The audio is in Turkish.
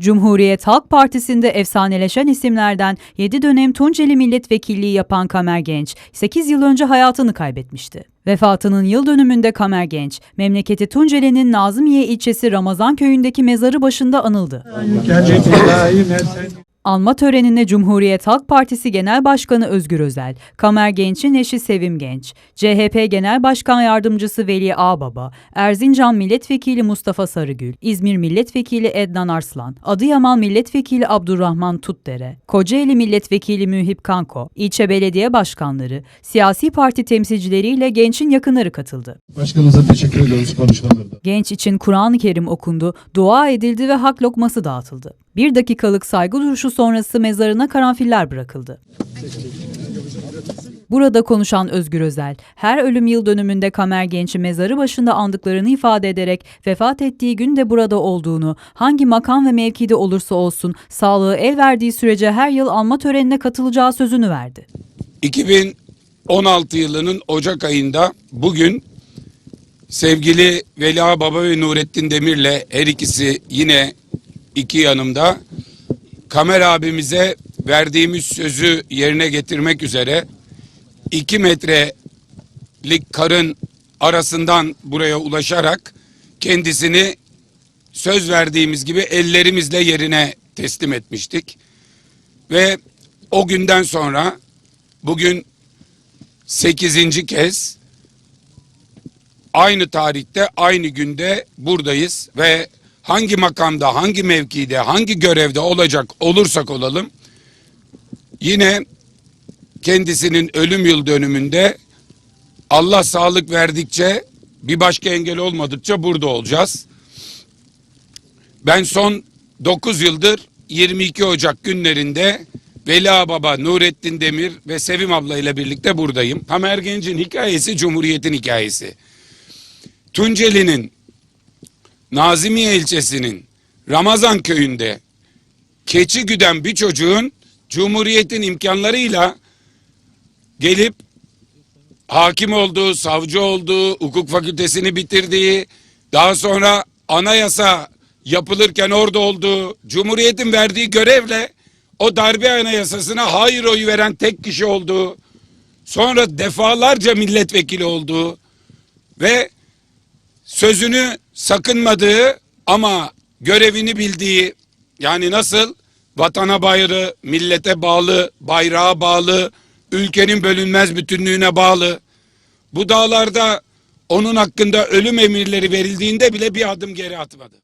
Cumhuriyet Halk Partisi'nde efsaneleşen isimlerden 7 dönem Tunceli milletvekilliği yapan Kamer Genç, 8 yıl önce hayatını kaybetmişti. Vefatının yıl dönümünde Kamer Genç, memleketi Tunceli'nin Nazımiye ilçesi Ramazan köyündeki mezarı başında anıldı. Anma törenine Cumhuriyet Halk Partisi Genel Başkanı Özgür Özel, Kamer Genç'in eşi Sevim Genç, CHP Genel Başkan Yardımcısı Veli Ağbaba, Erzincan Milletvekili Mustafa Sarıgül, İzmir Milletvekili Ednan Arslan, Adıyaman Milletvekili Abdurrahman Tutdere, Kocaeli Milletvekili Mühip Kanko, ilçe belediye başkanları, siyasi parti temsilcileriyle gençin yakınları katıldı. Başkanımıza teşekkür ediyoruz konuşmalarında. Genç için Kur'an-ı Kerim okundu, dua edildi ve hak lokması dağıtıldı. Bir dakikalık saygı duruşu sonrası mezarına karanfiller bırakıldı. Burada konuşan Özgür Özel, her ölüm yıl dönümünde Kamer Genç'i mezarı başında andıklarını ifade ederek vefat ettiği gün de burada olduğunu, hangi makam ve mevkide olursa olsun sağlığı el verdiği sürece her yıl anma törenine katılacağı sözünü verdi. 2016 yılının Ocak ayında bugün sevgili Veli Ağa Baba ve Nurettin Demir'le her ikisi yine iki yanımda Kamer abimize verdiğimiz sözü yerine getirmek üzere 2 metrelik karın arasından buraya ulaşarak kendisini söz verdiğimiz gibi ellerimizle yerine teslim etmiştik. Ve o günden sonra bugün 8. kez aynı tarihte aynı günde buradayız ve hangi makamda, hangi mevkide, hangi görevde olacak olursak olalım yine kendisinin ölüm yıl dönümünde Allah sağlık verdikçe bir başka engel olmadıkça burada olacağız. Ben son 9 yıldır 22 Ocak günlerinde Veli Baba, Nurettin Demir ve Sevim abla ile birlikte buradayım. Tamer Genç'in hikayesi Cumhuriyet'in hikayesi. Tunceli'nin Nazimiye ilçesinin Ramazan köyünde keçi güden bir çocuğun Cumhuriyet'in imkanlarıyla gelip hakim olduğu, savcı olduğu, hukuk fakültesini bitirdiği, daha sonra anayasa yapılırken orada olduğu, Cumhuriyet'in verdiği görevle o darbe anayasasına hayır oyu veren tek kişi olduğu, sonra defalarca milletvekili olduğu ve sözünü sakınmadığı ama görevini bildiği yani nasıl vatana bayrağı, millete bağlı, bayrağa bağlı, ülkenin bölünmez bütünlüğüne bağlı. Bu dağlarda onun hakkında ölüm emirleri verildiğinde bile bir adım geri atmadı.